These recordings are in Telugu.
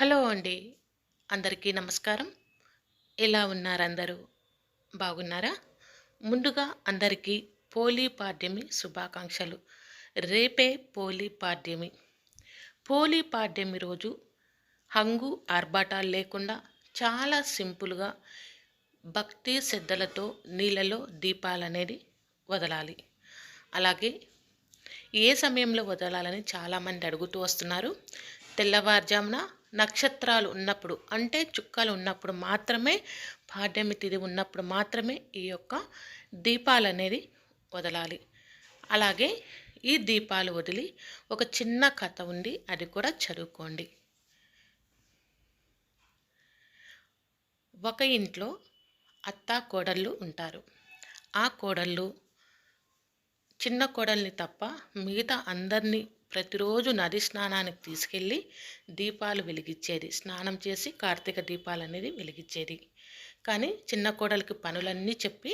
హలో అండి. అందరికీ నమస్కారం. ఎలా ఉన్నారు అందరూ బాగున్నారా? ముందుగా అందరికీ పోలీ పాడ్యమి శుభాకాంక్షలు. రేపే పోలీ పాడ్యమి. పోలీ పాడ్యమి రోజు హంగు ఆర్భాటాలు లేకుండా చాలా సింపుల్గా భక్తి శ్రద్ధలతో నీళ్ళలో దీపాలనేది వదలాలి. అలాగే ఏ సమయంలో వదలాలని చాలామంది అడుగుతూ వస్తున్నారు. తెల్లవారుజామున నక్షత్రాలు ఉన్నప్పుడు అంటే చుక్కలు ఉన్నప్పుడు మాత్రమే పాడ్యమి తిథి ఉన్నప్పుడు మాత్రమే ఈ యొక్క దీపాలు అనేది వదలాలి. అలాగే ఈ దీపాలు వదిలి ఒక చిన్న కథ ఉంది అది కూడా చదువుకోండి. ఒక ఇంట్లో అత్త కోడళ్ళు ఉంటారు. ఆ కోడళ్ళు చిన్న కోడల్ని తప్ప మిగతా అందరినీ ప్రతిరోజు నది స్నానానికి తీసుకెళ్ళి దీపాలు వెలిగించేది. స్నానం చేసి కార్తీక దీపాలు అనేది వెలిగించేది. కానీ చిన్న కోడలికి పనులన్నీ చెప్పి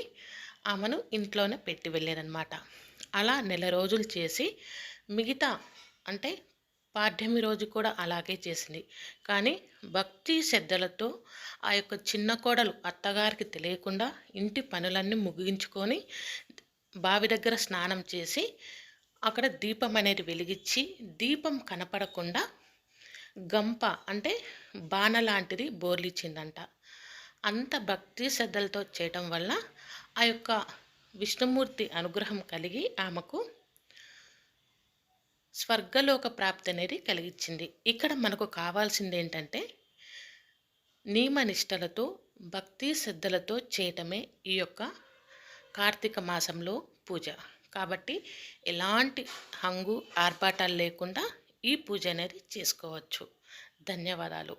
ఆమెను ఇంట్లోనే పెట్టి వెళ్ళేదనమాట అలా నెల రోజులు చేసి మిగతా అంటే పాఠ్యమి రోజు కూడా అలాగే చేసింది. కానీ భక్తి శ్రద్ధలతో ఆ యొక్క చిన్న కోడలు అత్తగారికి తెలియకుండా ఇంటి పనులన్నీ ముగించుకొని బావి దగ్గర స్నానం చేసి అక్కడ దీపం అనేది వెలిగించి దీపం కనపడకుండా గంప అంటే బాణ లాంటిది బోర్లిచ్చిందంట. అంత భక్తి శ్రద్ధలతో చేయటం వల్ల ఆ యొక్క విష్ణుమూర్తి అనుగ్రహం కలిగి ఆమెకు స్వర్గలోక ప్రాప్తి అనేది కలిగించింది ఇక్కడ మనకు కావాల్సింది ఏంటంటే నియమనిష్టలతో భక్తి శ్రద్ధలతో చేయటమే ఈ యొక్క కార్తీక మాసంలో పూజ. కాబట్టి ఎలాంటి హంగు ఆర్భాటాలు లేకుండా ఈ పూజ అనేది చేసుకోవచ్చు. ధన్యవాదాలు.